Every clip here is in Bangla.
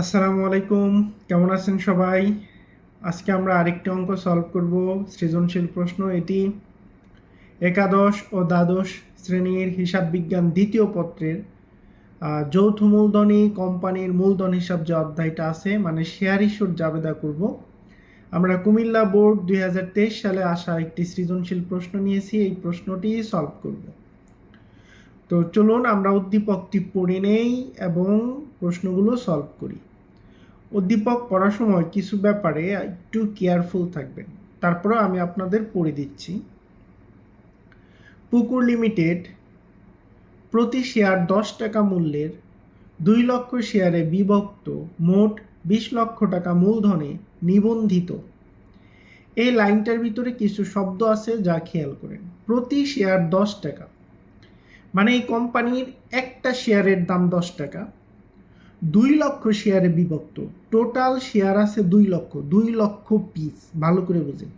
আসসালামু আলাইকুম। কেমন আছেন সবাই? আজকে আমরা আরেকটি অঙ্ক সলভ করব, সৃজনশীল প্রশ্ন এটি। একাদশ ও দ্বাদশ শ্রেণির হিসাব বিজ্ঞান দ্বিতীয় পত্রের যৌথ মূলধনী কোম্পানির মূলধন হিসাব যে অধ্যায়টা আছে মানে শেয়ার ইস্যুর জাবেদা করব। আমরা কুমিল্লা বোর্ড দুই হাজার তেইশ সালে আসা একটি সৃজনশীল প্রশ্ন নিয়েছি, এই প্রশ্নটি সলভ করব। তো চলুন আমরা উদ্দীপকটি পড়ে নেই এবং প্রশ্নগুলো সলভ করি। উদ্দীপক পড়ার সময় কিছু ব্যাপারে একটু কেয়ারফুল থাকবেন। তারপরে আমি আপনাদের পড়ে দিচ্ছি। পুকুর লিমিটেড প্রতি শেয়ার দশ টাকা মূল্যের দুই লক্ষ শেয়ারে বিভক্ত মোট বিশ লক্ষ টাকা মূলধনে নিবন্ধিত। এই লাইনটার ভিতরে কিছু শব্দ আছে যা খেয়াল করেন। প্রতি শেয়ার দশ টাকা। মানে এই কোম্পানির একটা শেয়ারের দাম দশ টাকা। দুই লক্ষ শেয়ারে বিভক্ত। টোটাল শেয়ার আছে দুই লক্ষ দুই লক্ষ পিস ভালো করে বুঝেন।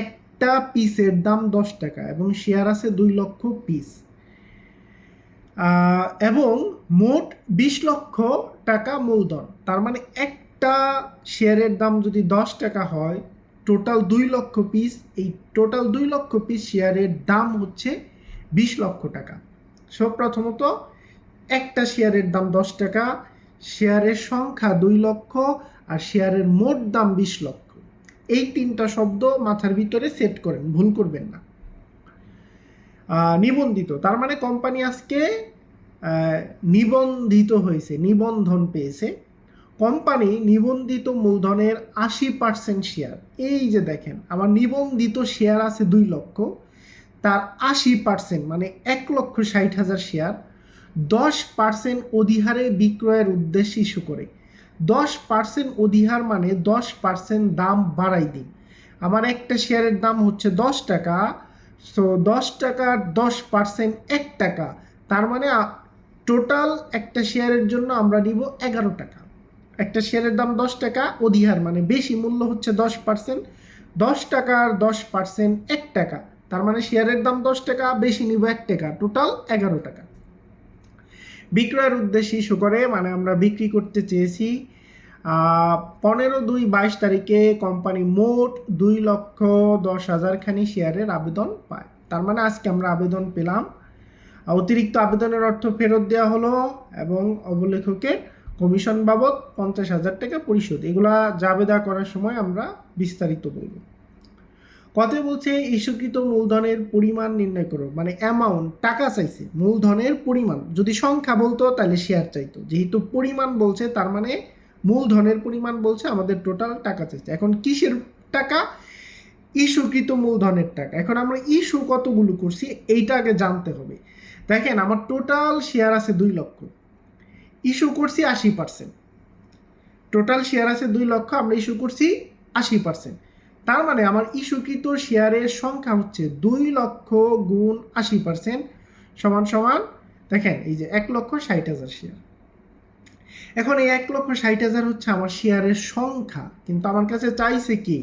একটা পিসের দাম দশ টাকা এবং শেয়ার আছে দুই লক্ষ পিস এবং মোট বিশ লক্ষ টাকা মূলধন। তার মানে একটা শেয়ারের দাম যদি দশ টাকা হয় টোটাল দুই লক্ষ পিস এই টোটাল দুই লক্ষ পিস শেয়ারের দাম হচ্ছে বিশ লক্ষ টাকা। সব প্রথমত একটা শেয়ারের দাম দশ টাকা শেয়ারের সংখ্যা দুই লক্ষ আর শেয়ারের মোট দাম বিশ লক্ষ। এই তিনটা শব্দ মাথার ভিতরে সেট করেন, ভুল করবেন না। নিবন্ধিত, তার মানে কোম্পানি আজকে নিবন্ধিত হয়েছে, নিবন্ধন পেয়েছে। কোম্পানি নিবন্ধিত মূলধনের আশি পার্সেন্ট শেয়ার। এই যে দেখেন, আমার নিবন্ধিত শেয়ার আছে দুই লক্ষ, তার আশি পার্সেন্ট মানে এক লক্ষ ষাট হাজার শেয়ার দশ পার্সেন্ট অধিহারে বিক্রয়ের উদ্দেশ্যে ইস্যু করে। দশ পার্সেন্ট অধিহার মানে দশ পার্সেন্ট দাম বাড়াই দিন। আমার একটা শেয়ারের দাম হচ্ছে দশ টাকা সো দশ টাকার দশ পার্সেন্ট এক টাকা, তার মানে টোটাল একটা শেয়ারের জন্য আমরা নিব এগারো টাকা। একটা শেয়ারের দাম দশ টাকা, অধিহার মানে বেশি মূল্য হচ্ছে দশ পার্সেন্ট, দশ টাকার দশ পার্সেন্ট এক টাকা, তার মানে শেয়ারের দাম দশ টাকা, বেশি নিব এক টাকা, টোটাল এগারো টাকা। বিক্রয়ের উদ্দেশ্যে ইস্যু করে মানে আমরা বিক্রি করতে চেয়েছি। পনেরো দুই বাইশ তারিখে কোম্পানি মোট দুই লক্ষ দশ হাজারখানি শেয়ারের আবেদন পায়। তার মানে আজকে আমরা আবেদন পেলাম। অতিরিক্ত আবেদনের অর্থ ফেরত দেওয়া হলো এবং অবলেখকের কমিশন বাবদ পঞ্চাশ হাজার টাকা পরিশোধ। এগুলা জাবেদা করার সময় আমরা বিস্তারিত বলব। কথা বলছে, ইস্যুকৃত মূলধনের পরিমাণ নির্ণয় করো। মানে অ্যামাউন্ট টাকা চাইছে, মূলধনের পরিমাণ। যদি সংখ্যা বলতো, তাহলে শেয়ার চাইতো। যেহেতু পরিমাণ বলছে, তার মানে মূলধনের পরিমাণ বলছে, আমাদের টোটাল টাকা চাইছে। এখন কিসের টাকা? ইস্যুকৃত মূলধনের টাকা। এখন আমরা ইস্যু কতগুলো করছি, এইটা আগে জানতে হবে। দেখেন, আমার টোটাল শেয়ার আছে দুই লক্ষ। ইস্যু করছি আশি পার্সেন্ট টোটাল শেয়ার আছে দুই লক্ষ, আমরা ইস্যু করছি আশি পার্সেন্ট তার মানে আমার ইস্যুকৃত শেয়ারের সংখ্যা হচ্ছে দুই লক্ষ গুণ আশি পার্সেন্ট সমান সমান, দেখেন এই যে এক লক্ষ ষাট হাজার শেয়ার। এখন এই এক লক্ষ ষাট হাজার হচ্ছে আমার শেয়ারের সংখ্যা, কিন্তু আমার কাছে চাইছে কি?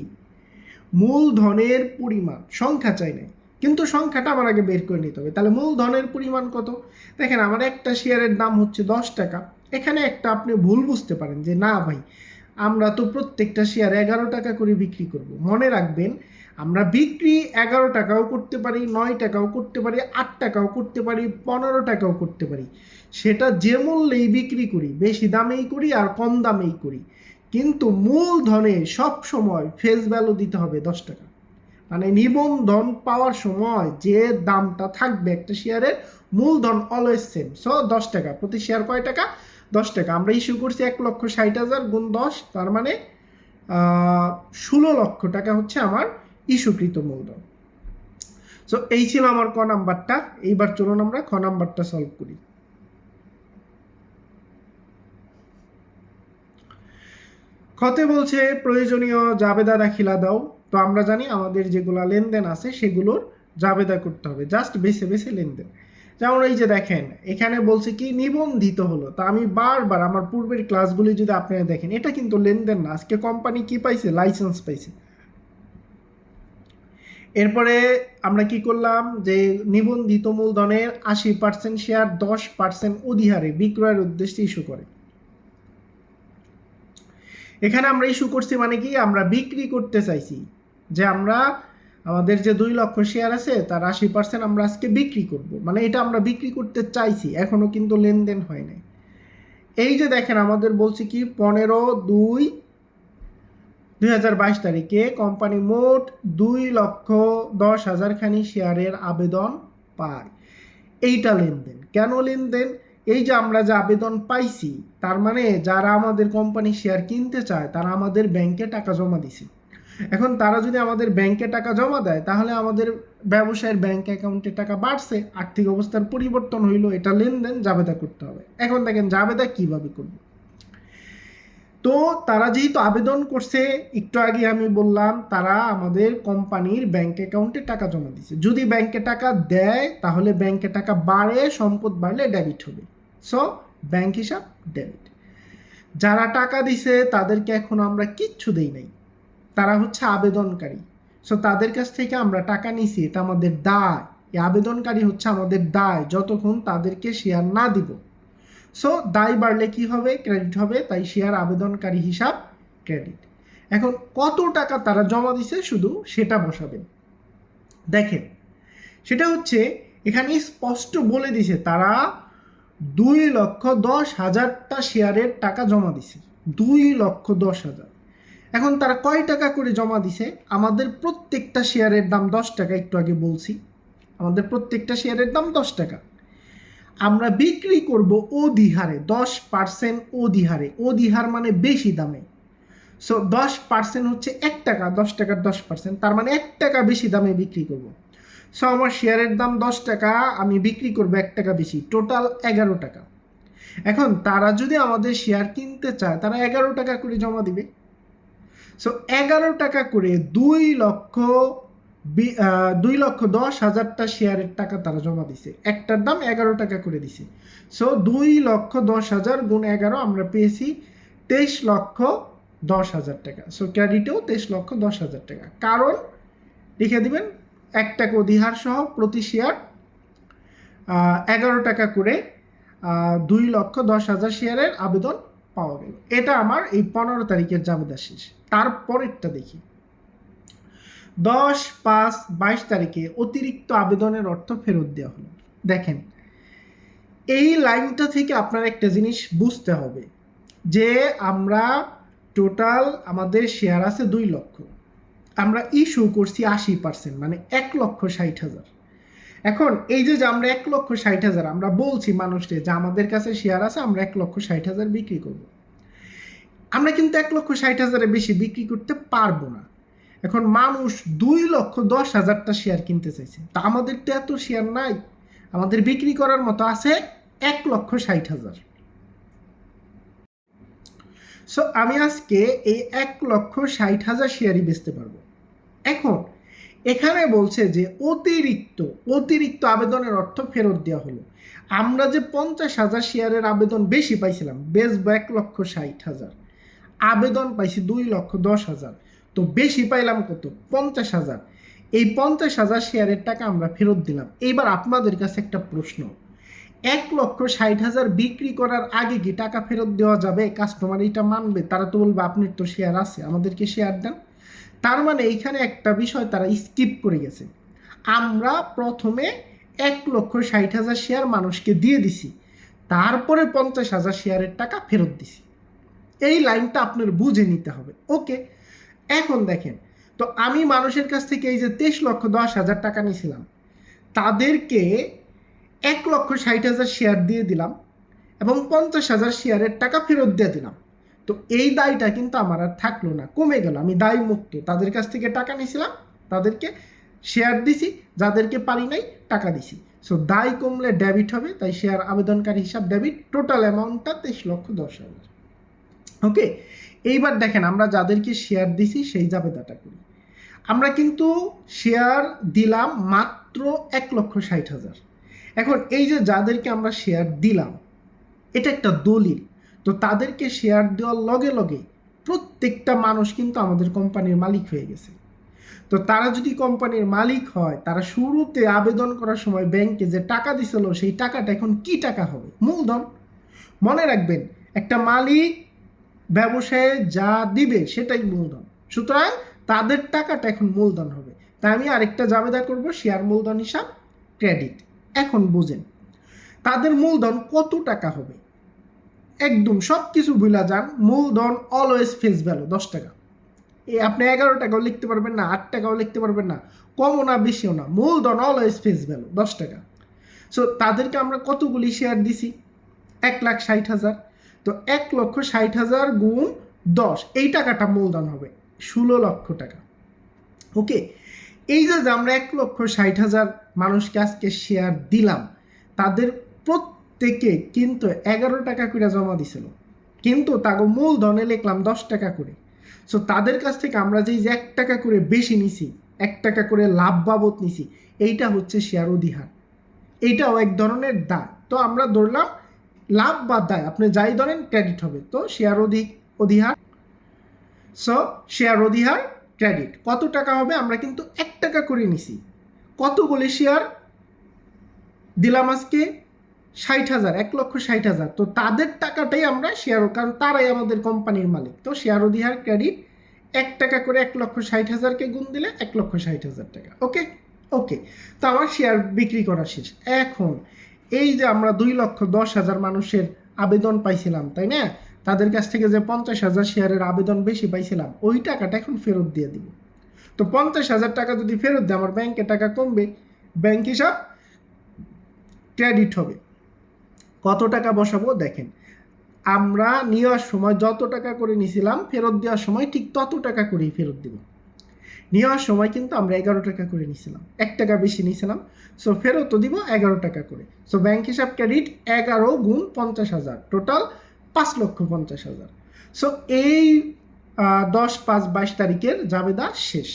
মূলধনের পরিমাণ, সংখ্যা চাই নাই, কিন্তু সংখ্যাটা আমার আগে বের করে নিতে হবে। তাহলে মূলধনের পরিমাণ কত? দেখেন আমার একটা শেয়ারের দাম হচ্ছে দশ টাকা, এখানে একটা আপনি ভুল বুঝতে পারেন যে না ভাই আমরা তো প্রত্যেকটা শেয়ার এগারো টাকা করে বিক্রি করব। মনে রাখবেন, আমরা বিক্রি এগারো টাকাও করতে পারি, নয় টাকাও করতে পারি, আট টাকাও করতে পারি, পনেরো টাকাও করতে পারি। সেটা যে মূল্যেই বিক্রি করি, বেশি দামেই করি আর কম দামেই করি। কিন্তু মূলধনে সব সময় ফেস ভ্যালু দিতে হবে দশ টাকা। মানে নিবন্ধন পাওয়ার সময় যে দামটা থাকবে একটা শেয়ারের মূলধন অলওয়েজ সেম সো দশ টাকা, প্রতি শেয়ার কয় টাকা? দশ টাকা। আমরা ইস্যু করছি এক লক্ষ ষাট হাজার গুণ দশ, তার মানে ষোলো লক্ষ টাকা হচ্ছে আমার ইস্যুকৃত মূলধন। সো এই ছিল আমার ক নাম্বারটা। এইবার চলুন আমরা খ নাম্বারটা সলভ করি। খতে বলছে, প্রয়োজনীয় জাবেদা দাখিলা দাও। তো আমরা জানি আমাদের যেগুলো লেনদেন আছে, সেগুলোর জাবেদা করতে হবে। জাস্ট বেছে বেছে লেনদেন। যেমন এই যে দেখেন, এখানে বলছে কি, নিবন্ধিত হলো। তা আমি বারবার আমার পূর্বের ক্লাসগুলি যদি আপনারা দেখেন, এটা কিন্তু লেনদেন না। আজকে কোম্পানি কি পাইছে? লাইসেন্স পাইছে। এরপরে আমরা কি করলাম যে, নিবন্ধিত মূলধনের আশি পার্সেন্ট শেয়ার দশ পার্সেন্ট অধিহারে বিক্রয়ের উদ্দেশ্যে ইস্যু করে। এখানে আমরা ইস্যু করছি মানে কি, আমরা বিক্রি করতে চাইছি যে আমরা আমাদের যে দুই লক্ষ শেয়ার আছে, তার আশি পার্সেন্ট আমরা আজকে বিক্রি করব। মানে এটা আমরা বিক্রি করতে চাইছি, এখনও কিন্তু লেনদেন হয় নাই। এই যে দেখেন, আমাদের বলছি কি, পনেরো দুই দুই হাজার বাইশ তারিখে কোম্পানি মোট দুই লক্ষ দশ হাজারখানি শেয়ারের আবেদন পায়। এইটা লেনদেন। কেন লেনদেন? এই যে আমরা যে আবেদন পাইছি, তার মানে যারা আমাদের কোম্পানি শেয়ার কিনতে চায়, তারা আমাদের ব্যাংকে টাকা জমা দিছে। এখন তারা যদি আমাদের ব্যাংকে টাকা জমা দেয়, তাহলে আমাদের ব্যবসায়ের ব্যাংক অ্যাকাউন্টে টাকা বাড়ছে, আর্থিক অবস্থার পরিবর্তন হইল, এটা লেনদেন জাবেদা করতে হবে। এখন দেখেন জাবেদা কীভাবে করবে। তো তারা যেহেতু আবেদন করছে, একটু আগে আমি বললাম, তারা আমাদের কোম্পানির ব্যাংক অ্যাকাউন্টে টাকা জমা দিচ্ছে যদি ব্যাংকে টাকা দেয়, তাহলে ব্যাংকে টাকা বাড়ে, সম্পদ বাড়লে ডেবিট হবে। সো ব্যাংক হিসাব ডেবিট যারা টাকা দিছে, তাদেরকে এখন আমরা কিচ্ছু দেই নাই। তারা হচ্ছে আবেদনকারী। সো তাদের কাছ থেকে আমরা টাকা নিছি, এটা আমাদের দায়। এই আবেদনকারী হচ্ছে আমাদের দায়, যতক্ষণ তাদেরকে শেয়ার না দিব। সো দায় বাড়লে কি হবে? ক্রেডিট হবে, তাই শেয়ার আবেদনকারী হিসাব ক্রেডিট এখন, কত টাকা তারা জমা দিছে শুধু সেটা বসাবেন। দেখেন, সেটা হচ্ছে এখানে স্পষ্ট বলে দিছে, তারা দুই লক্ষ দশ হাজারটা শেয়ারের টাকা জমা দিছে। দুই লক্ষ দশ হাজার। এখন তারা কয় টাকা করে জমা দিছে? আমাদের প্রত্যেকটা শেয়ারের দাম দশ টাকা, একটু আগে বলছি। আমাদের প্রত্যেকটা শেয়ারের দাম দশ টাকা। আমরা বিক্রি করব অধিহারে, দশ পার্সেন্ট অধিহারে। অধিহার মানে বেশি দামে। সো দশ পার্সেন্ট হচ্ছে এক টাকা, দশ টাকার দশ পার্সেন্ট। তার মানে এক টাকা বেশি দামে বিক্রি করব। সো আমার শেয়ারের দাম দশ টাকা, আমি বিক্রি করব এক টাকা বেশি। টোটাল এগারো টাকা। এখন তারা যদি আমাদের শেয়ার কিনতে চায়, তারা এগারো টাকা করে জমা দিবে। সো এগারো টাকা করে দুই লক্ষ দুই লক্ষ দশ হাজারটা শেয়ারের টাকা তারা জমা দিছে। একটার দাম এগারো টাকা করে দিছে। সো দুই লক্ষ দশ হাজার গুণ এগারো আমরা পেয়েছি তেইশ লক্ষ দশ হাজার টাকা। সো ক্রেডিটেও তেইশ লক্ষ দশ হাজার টাকা। কারণ, লিখে দিবেন এক টাকা অধিহার সহ প্রতি শেয়ার এগারো টাকা করে দুই লক্ষ দশ হাজার শেয়ারের আবেদন পাওয়া গেল। এটা আমার এই পনেরো তারিখের জাবেদা শেষ। তারপরেরটা দেখি। দশ পাঁচ বাইশ তারিখে অতিরিক্ত আবেদনের অর্থ ফেরত দেওয়া হলো। দেখেন, এই লাইনটা থেকে আপনার একটা জিনিস বুঝতে হবে, যে আমরা টোটাল আমাদের শেয়ার আছে দুই লক্ষ। আমরা ইস্যু করছি আশি পার্সেন্ট মানে এক লক্ষ ষাট হাজার। এখন এই যে আমরা এক লক্ষ ষাট হাজার, আমরা বলছি মানুষকে যে আমাদের কাছে শেয়ার আছে, আমরা এক লক্ষ ষাট হাজার বিক্রি করব। আমরা কিন্তু এক লক্ষ ষাট হাজারে বেশি বিক্রি করতে পারব না। এখন মানুষ দুই লক্ষ দশ হাজারটা শেয়ার কিনতে চাইছে। তা আমাদের তো এত শেয়ার নাই। আমাদের বিক্রি করার মতো আছে এক লক্ষ ষাট হাজার। সো আমি আজকে এই এক লক্ষ ষাট হাজার শেয়ারই বেচতে পারব। এখন এখানে বলছে যে অতিরিক্ত অতিরিক্ত আবেদনের অর্থ ফেরত দেওয়া হলো। আমরা যে পঞ্চাশ হাজার শেয়ারের আবেদন বেশি পাইছিলাম বেচবো এক লক্ষ ষাট হাজার। আবেদন পাইছি দুই লক্ষ দশ হাজার। তো বেশি পাইলাম কত? পঞ্চাশ হাজার। এই পঞ্চাশ হাজার শেয়ারের টাকা আমরা ফেরত দিলাম। এইবার আপনাদের কাছে একটা প্রশ্ন। এক লক্ষ ষাট হাজার বিক্রি করার আগে কি টাকা ফেরত দেওয়া যাবে? কাস্টমার এটা মানবে? তারা তো বলবে, আপনার তো শেয়ার আছে, আমাদেরকে শেয়ার দেন। তার মানে এইখানে একটা বিষয় তারা স্কিপ করে গেছে। আমরা প্রথমে এক লক্ষ ষাট হাজার শেয়ার মানুষকে দিয়ে দিছি, তারপরে পঞ্চাশ হাজার শেয়ারের টাকা ফেরত দিছি। এই লাইনটা আপনার বুঝে নিতে হবে ওকে এখন দেখেন, তো আমি মানুষের কাছ থেকে এই যে তেইশ লক্ষ দশ হাজার টাকা নিয়েছিলাম, তাদেরকে এক লক্ষ ষাট হাজার শেয়ার দিয়ে দিলাম এবং পঞ্চাশ হাজার শেয়ারের টাকা ফেরত দিয়ে দিলাম। তো এই দায়টা কিন্তু আমার আর থাকল না, কমে গেল। আমি দায় মুক্ত তাদের কাছ থেকে টাকা নিয়েছিলাম, তাদেরকে শেয়ার দিছি, যাদেরকে পারি নাই, টাকা দিছি। সো দায় কমলে ডেবিট হবে, তাই শেয়ার আবেদনকারী হিসাব ডেবিট টোটাল অ্যামাউন্টটা তেইশ লক্ষ দশ হাজার। ওকে এইবার দেখেন, আমরা যাদেরকে শেয়ার দিছি, সেই জাবেদাটা করি। আমরা কিন্তু শেয়ার দিলাম মাত্র এক লক্ষ ষাট হাজার। এখন এই যে যাদেরকে আমরা শেয়ার দিলাম, এটা একটা দলিল। তো তাদেরকে শেয়ার দেওয়ার লগে লগে প্রত্যেকটা মানুষ কিন্তু আমাদের কোম্পানির মালিক হয়ে গেছে। তো তারা যদি কোম্পানির মালিক হয়, তারা শুরুতে আবেদন করার সময় ব্যাংকে যে টাকা দিছিল, সেই টাকাটা এখন কি টাকা হবে? মূলধন। মনে রাখবেন, একটা মালিক ব্যবসায়ে যা দিবে সেটাই মূলধন। সুতরাং তাদের টাকাটা এখন মূলধন হবে। তাই আমি আরেকটা জাবেদা করব শেয়ার মূলধন হিসাব ক্রেডিট এখন বুঝেন, তাদের মূলধন কত টাকা হবে? একদম সব কিছু ভুলা যান, মূলধন অলওয়েজ ফেস ভ্যালু দশ টাকা। এই আপনি এগারো টাকাও লিখতে পারবেন না, আট টাকাও লিখতে পারবেন না, কমও না, বেশিও না, মূলধন অলওয়েজ ফেস ভ্যালু দশ টাকা। সো তাদেরকে আমরা কতগুলি শেয়ার দিছি? এক লাখ ষাট হাজার। তো এক লক্ষ ষাট হাজার গুণ দশ, এই টাকাটা মূলধন হবে, ষোলো লক্ষ টাকা। ওকে এই যে আমরা এক লক্ষ ষাট হাজার মানুষকে আজকে শেয়ার দিলাম, তাদের প্রত্যেকে কিন্তু এগারো টাকা করে জমা দিছিল। কিন্তু তাকে মূলধনে লিখলাম দশ টাকা করে। সো তাদের কাছ থেকে আমরা যেই যে এক টাকা করে বেশি নিছি, এক টাকা করে লাভ বাবদ নিছি, এইটা হচ্ছে শেয়ার অধিহার। এইটাও এক ধরনের দায়। তো আমরা ধরলাম লাভ বা দায়। আপনি যাই ধরেন ক্রেডিট হবে। তো শেয়ার অধিক অধিহার। সো শেয়ার অধিহার ক্রেডিট কত টাকা হবে? আমরা কিন্তু এক টাকা করে নিছি। কতগুলি শেয়ার দিলাম আজকে? ষাট হাজার, এক লক্ষ ষাট হাজার। তো তাদের টাকাটাই আমরা শেয়ার কারণ তারাই আমাদের কোম্পানির মালিক। তো শেয়ার অধিহার ক্রেডিট এক টাকা করে এক লক্ষ ষাট হাজারকে গুণ দিলে এক লক্ষ ষাট হাজার টাকা। ওকে ওকে তো আমার শেয়ার বিক্রি করা শেষ। এখন এই যে আমরা দুই লক্ষ দশ হাজার মানুষের আবেদন পাইছিলাম, তাই না? তাদের কাছ থেকে যে পঞ্চাশ হাজার শেয়ারের আবেদন বেশি পাইছিলাম, ওই টাকাটা এখন ফেরত দিয়ে দিব। তো পঞ্চাশ হাজার টাকা যদি ফেরত দেয়, আমার ব্যাংকে টাকা কমবে। ব্যাংক হিসাব ক্রেডিট হবে। কত টাকা বসাবো? দেখেন। আমরা নেওয়ার সময় যত টাকা করে নিয়েছিলাম ফেরত দেওয়ার সময় ঠিক তত টাকা করেই ফেরত দেব। নেওয়ার সময় কিন্তু আমরা এগারো টাকা করে নিয়েছিলাম এক টাকা বেশি নিয়েছিলাম সো ফেরতও দিব এগারো টাকা করে। সো ব্যাংক হিসাব ক্রেডিট এগারো গুণ পঞ্চাশ হাজার। টোটাল পাঁচ লক্ষ পঞ্চাশ হাজার। সো এই দশ, পাঁচ, বাইশ তারিখের জাবেদা শেষ।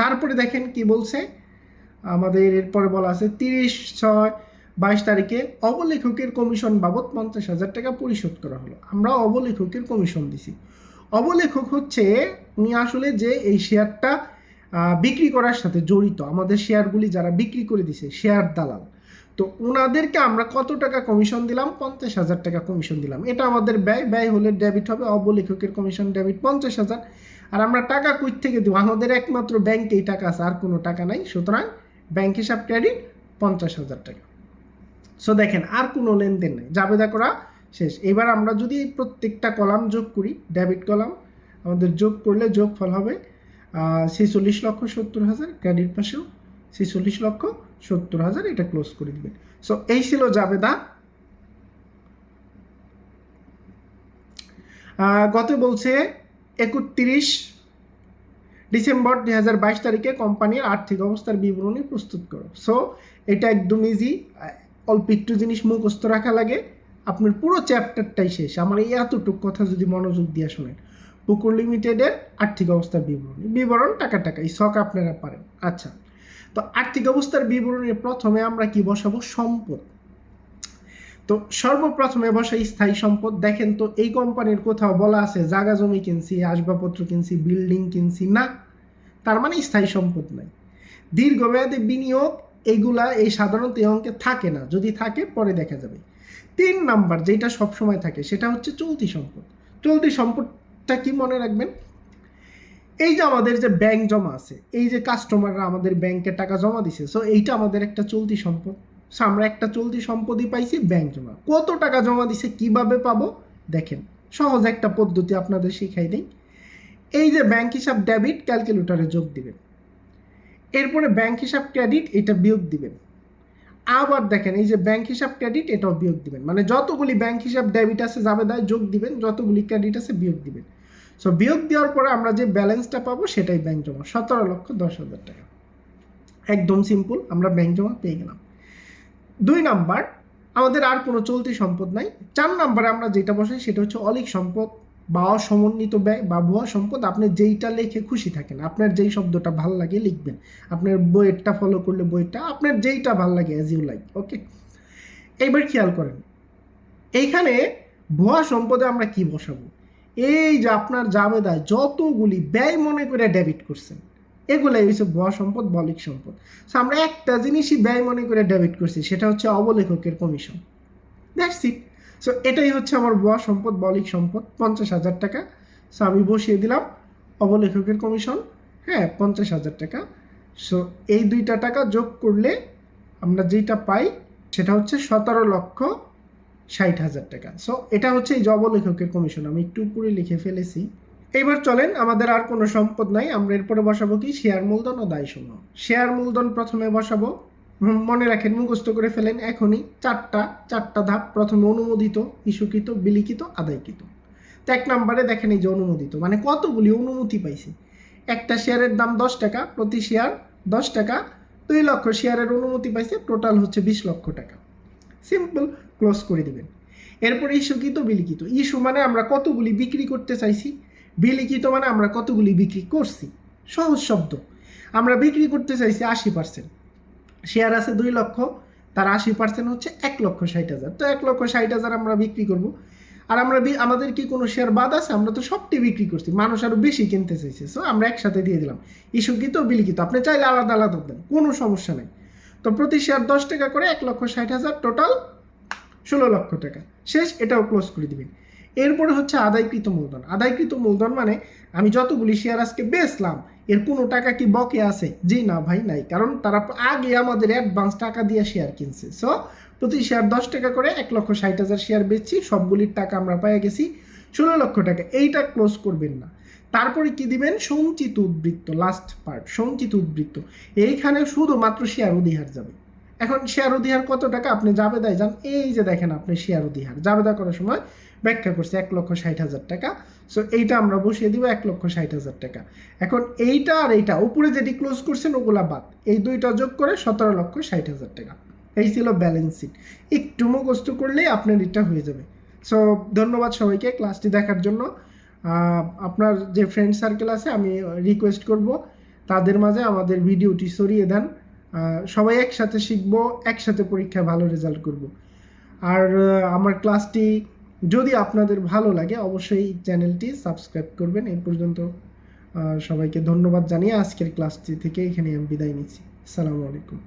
তারপরে দেখেন কি বলছে? আমাদের এরপরে বলা আছে তিরিশ, ছয় বাইশ তারিখে অবলেখকের কমিশন বাবদ পঞ্চাশ হাজার টাকা পরিশোধ করা হলো। আমরা অবলেখকের কমিশন দিছি। অবলেখক হচ্ছে, উনি আসলে যে এই শেয়ারটা বিক্রি করার সাথে জড়িত, আমাদের শেয়ারগুলি যারা বিক্রি করে দিছে, শেয়ার দালাল। তো ওনাদেরকে আমরা কত টাকা কমিশন দিলাম? পঞ্চাশ হাজার টাকা কমিশন দিলাম। এটা আমাদের ব্যয়। ব্যয় হলে ডেবিট হবে, অবলেখকের কমিশন ডেবিট পঞ্চাশ হাজার। আর আমরা টাকা কুইট থেকে দেবো? আমাদের একমাত্র ব্যাংকেই টাকা আছে, আর কোনো টাকা নাই। সুতরাং ব্যাংক হিসাব ক্রেডিট পঞ্চাশ হাজার টাকা। সো দেখেন, আর কোনো লেনদেন নেই। জাবেদা করা শেষ। এবার আমরা যদি প্রত্যেকটা কলাম যোগ করি, ডেবিট কলাম, আমাদের যোগ করলে যোগ ফল হবে ছেচল্লিশ লক্ষ সত্তর হাজার, ক্রেডিট পাশেও ছেচল্লিশ লক্ষ সত্তর হাজার, এটা ক্লোজ করে দিবেন। সো এই ছিল জাবেদা। গত বলছে একত্রিশ ডিসেম্বর দুই হাজার বাইশ তারিখে কোম্পানির আর্থিক অবস্থার বিবরণী প্রস্তুত করো। সো এটা একদম ইজি অল্প একটু জিনিস মুখস্থ রাখা লাগে। আপনার পুরো চ্যাপ্টারটাই শেষ। আমার এই এতটুকু কথা যদি মনোযোগ দিয়ে শোনেন, পুকুর লিমিটেডের আর্থিক অবস্থার বিবরণী। বিবরণ টাকা টাকা এই শখ আপনারা পারেন। আচ্ছা তো আর্থিক অবস্থার বিবরণী প্রথমে আমরা কি বসাবো? সম্পদ। তো সর্বপ্রথমে বসে স্থায়ী সম্পদ। দেখেন তো, এই কোম্পানির কোথাও বলা আছে, জাগা জমি কিনছি, আসবাবপত্র কিনছি, বিল্ডিং কিনছি, না। তার মানে স্থায়ী সম্পদ নাই। দীর্ঘমেয়াদী বিনিয়োগ এইগুলা এই সাধারণত এই অঙ্কে থাকে না। যদি থাকে, পরে দেখা যাবে। তিন নাম্বার যেটা সবসময় থাকে, সেটা হচ্ছে চলতি সম্পদ। চলতি সম্পদটা কি মনে রাখবেন? এই যে আমাদের যে ব্যাংক জমা আছে, এই যে কাস্টমাররা আমাদের ব্যাংকে টাকা জমা দিছে সো এইটা আমাদের একটা চলতি সম্পদ। সো আমরা একটা চলতি সম্পদই পাইছি ব্যাংক জমা। কত টাকা জমা দিছে, কীভাবে পাবো? দেখেন, সহজ একটা পদ্ধতি আপনাদের শিখাই দিই। এই যে ব্যাংক হিসাব ডেবিট ক্যালকুলেটরে যোগ দিবেন। এরপরে ব্যাংক হিসাব ক্রেডিট এটা বিয়োগ দিবেন। আবার দেখেন, এই যে ব্যাংক হিসাব ক্রেডিট এটাও বিয়োগ দিবেন। মানে যতগুলি ব্যাংক হিসাব ডেবিট আছে, জাবেদায় যোগ দিবেন, যতগুলি ক্রেডিট আছে বিয়োগ দিবেন। সো বিয়োগ দেওয়ার পরে আমরা যে ব্যালেন্সটা পাবো, সেটাই ব্যাংক জমা। সতেরো লক্ষ দশ হাজার টাকা। একদম সিম্পল আমরা ব্যাংক জমা পেয়ে গেলাম। দুই নাম্বার, আমাদের আর কোনো চলতি সম্পদ নাই। চার নাম্বারে আমরা যেটা বসাই, সেটা হচ্ছে অলিক সম্পদ। বা অসমন্বিত ব্যয় বা ভুয়া সম্পদ, আপনি যেইটা লেখে খুশি থাকেন, আপনার যেই শব্দটা ভালো লাগে লিখবেন। আপনার বইয়েরটা ফলো করলে বইটা আপনার যেইটা ভালো লাগে অ্যাজ ইউ লাইক ওকে এইবার খেয়াল করেন, এইখানে ভুয়া সম্পদে আমরা কি বসাবো? এই যে আপনার জাবেদায় যতগুলি ব্যয় মনে করে ডেবিট করছেন, এগুলাই হচ্ছে ভুয়া সম্পদ বলিক সম্পদ। সো আমরা একটা জিনিসই ব্যয় মনে করে ডেবিট করছি, সেটা হচ্ছে অবলেখকের কমিশন দ্যাটস ইট সো এটাই হচ্ছে আমার বয়া সম্পদ বলিক সম্পদ, পঞ্চাশ হাজার টাকা। সো আমি বসিয়ে দিলাম অবলেখকের কমিশন। হ্যাঁ পঞ্চাশ হাজার টাকা। সো এই দুইটা টাকা যোগ করলে আমরা যেটা পাই, সেটা হচ্ছে সতেরো লক্ষ ষাট হাজার টাকা। সো এটা হচ্ছে এই যে অবলেখকের কমিশন। আমি একটু উপরে লিখে ফেলেছি। এইবার চলেন, আমাদের আর কোনো সম্পদ নাই। আমরা এরপরে বসাবো কি? শেয়ার মূলধন ও দায় সমূহ শেয়ার মূলধন প্রথমে বসাবো। মনে রাখেন, মুখস্থ করে ফেলেন এখনই চারটা চারটা ধাপ, প্রথমে অনুমোদিত, ইস্যুকৃত, বিলিখিত, আদায়কৃত। তো এক নম্বরে দেখেন এই যে অনুমোদিত মানে কতগুলি অনুমতি পাইছে? একটা শেয়ারের দাম দশ টাকা, প্রতি শেয়ার দশ টাকা, দুই লক্ষ শেয়ারের অনুমতি পাইছে, টোটাল হচ্ছে বিশ লক্ষ টাকা। সিম্পল, ক্লোজ করে দেবেন। এরপর ইস্যুকৃত, বিলিখিত। ইস্যু মানে আমরা কতগুলি বিক্রি করতে চাইছি, বিলিখিত মানে আমরা কতগুলি বিক্রি করছি। সহজ শব্দ। আমরা বিক্রি করতে চাইছি আশি পার্সেন্ট। শেয়ার আছে দুই লক্ষ, তার আশি পার্সেন্ট হচ্ছে এক লক্ষ ষাট হাজার। তো এক লক্ষ ষাট হাজার আমরা বিক্রি করব। আর আমরা আমাদের কি কোনো শেয়ার বাদ আছে? আমরা তো সবটি বিক্রি করছি। মানুষ আরও বেশি কিনতে চাইছে। সো আমরা একসাথে দিয়ে দিলাম। ইস্যুকৃত বিলিখিত। আপনি চাইলে আলাদা আলাদা দেন। কোনো সমস্যা নেই। তো প্রতি শেয়ার দশ টাকা করে এক লক্ষ ষাট হাজার, টোটাল ষোলো লক্ষ টাকা। শেষ, এটাও ক্লোজ করে দিবেন। এরপরে হচ্ছে আদায়কৃত মূলধন। আদায়কৃত মূলধন মানে আমি যতগুলি শেয়ার আজকে বেচলাম, এর কোনো টাকা কি বকে আছে? জি না ভাই, নাই। কারণ তারা আগে আমাদের অ্যাডভান্স টাকা দিয়ে শেয়ার কিনছে। সো প্রতি শেয়ার দশ টাকা করে, এক লক্ষ ষাট হাজার শেয়ার বেচছি, সবগুলির টাকা আমরা পেয়ে গেছি ষোলো লক্ষ টাকা। এইটা ক্লোজ করবেন না। তারপরে কি দিবেন? সঞ্চিত উদ্বৃত্ত লাস্ট পার্ট সঞ্চিত উদ্বৃত্ত। এইখানে শুধুমাত্র শেয়ার অধিহার যাবে। এখন শেয়ার অধিহার কত টাকা? আপনি জাবেদায় যান। এই যে দেখেন, আপনি শেয়ার অধিহার। জাবেদা করার সময় ব্যাখ্যা করছি এক লক্ষ ষাট হাজার টাকা। সো এইটা আমরা বসিয়ে দিব এক লক্ষ ষাট হাজার টাকা। এখন এইটা আর এইটা, উপরে যেটি ক্লোজ করছেন ওগুলা বাদ। এই দুইটা যোগ করে সতেরো লক্ষ ষাট হাজার টাকা। এই ছিল ব্যালেন্স শিট একটু মুখস্থ করলেই আপনার এটা হয়ে যাবে। সো ধন্যবাদ সবাইকে ক্লাসটি দেখার জন্য। আপনার যে ফ্রেন্ড সার্কেল আছে, আমি রিকোয়েস্ট করব। তাদের মাঝে আমাদের ভিডিওটি সরিয়ে দেন। সবাই একসাথে শিখব, একসাথে পরীক্ষায় ভালো রেজাল্ট করব। আর আমার ক্লাসটি যদি আপনাদের ভালো লাগে, অবশ্যই চ্যানেলটি সাবস্ক্রাইব করবেন। এই পর্যন্ত সবাইকে ধন্যবাদ জানিয়ে আজকের ক্লাসটি থেকে এখানে আমি বিদায় নিচ্ছি। আসসালামু আলাইকুম।